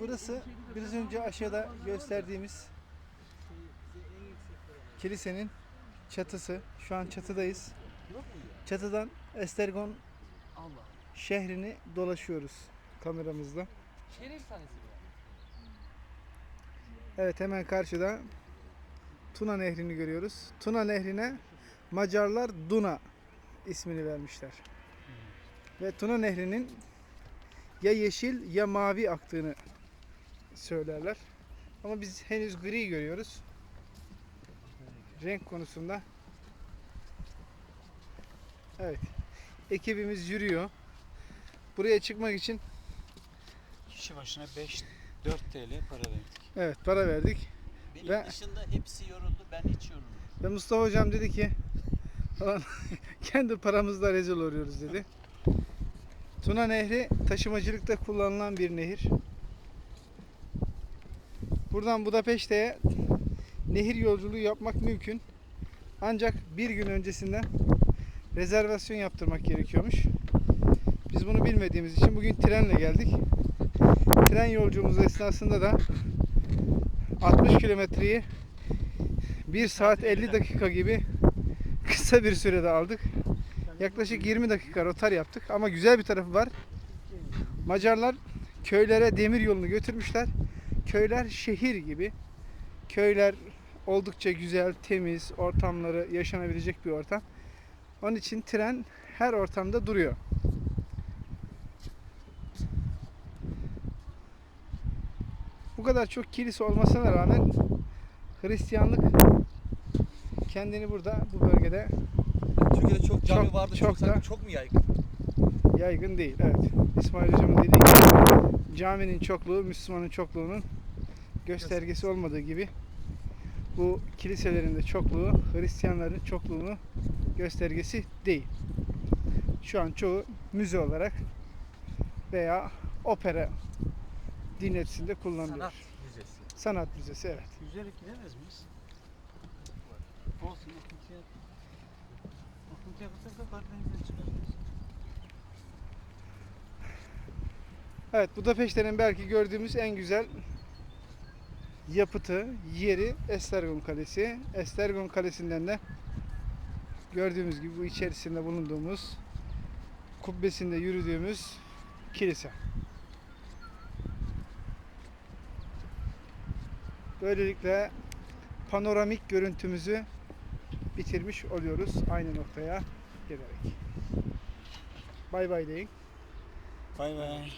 Burası biraz önce aşağıda gösterdiğimiz kilisenin çatısı. Şu an çatıdayız. Çatıdan Estergon şehrini dolaşıyoruz kameramızla. Şerif tanesi bu. Evet hemen karşıda Tuna Nehri'ni görüyoruz. Tuna Nehri'ne Macarlar Duna ismini vermişler. Ve Tuna Nehri'nin ya yeşil ya mavi aktığını söylerler. Ama biz henüz gri görüyoruz. Renk konusunda. Evet. Ekibimiz yürüyor. Buraya çıkmak için Kişi başına 5 4 TL para verdik. evet para verdik. Benim Ve- dışında hepsi yoruldu. Ben hiç yorulmadım. Ve Mustafa hocam dedi ki "Ulan kendi paramızla rezil oluyoruz dedi. Tuna Nehri taşımacılıkta kullanılan bir nehir. Buradan Budapeşte'ye nehir yolculuğu yapmak mümkün. Ancak bir gün öncesinden rezervasyon yaptırmak gerekiyormuş. Biz bunu bilmediğimiz için bugün trenle geldik. Tren yolculuğumuz esnasında da 60 kilometreyi 1 saat 50 dakika gibi kısa bir sürede aldık. Yaklaşık 20 dakika rotar yaptık ama güzel bir tarafı var. Macarlar köylere demir yolunu götürmüşler. Köyler şehir gibi. Köyler oldukça güzel, temiz, ortamları yaşanabilecek bir ortam. Onun için tren her ortamda duruyor. Bu kadar çok kilise olmasına rağmen Hristiyanlık kendini burada bu bölgede Türkiye'de çok cami Çok- vardı. çok Çok, da- çok mu yaygın? yaygın değil. Evet. İsmail Hocam'ın dediği gibi caminin çokluğu Müslümanın çokluğunun göstergesi olmadığı gibi bu kiliselerin de çokluğu Hristiyanların çokluğunu göstergesi değil. Şu an çoğu müze olarak veya opera dinletisinde kullanılıyor. Sanat müzesi. Sanat müzesi evet. Yüzerek gidemez miyiz? Olsun. Akıntıya Akıntıya kısa da Karadeniz'den çıkarız. Evet Budapeşte'nin belki gördüğümüz en güzel yapıtı, yeri Estergon Kalesi. Estergon Kalesi'nden de gördüğümüz gibi bu içerisinde bulunduğumuz kubbesinde yürüdüğümüz kilise. Böylelikle panoramik görüntümüzü bitirmiş oluyoruz aynı noktaya gelerek. Bay bay deyin. Bay bay.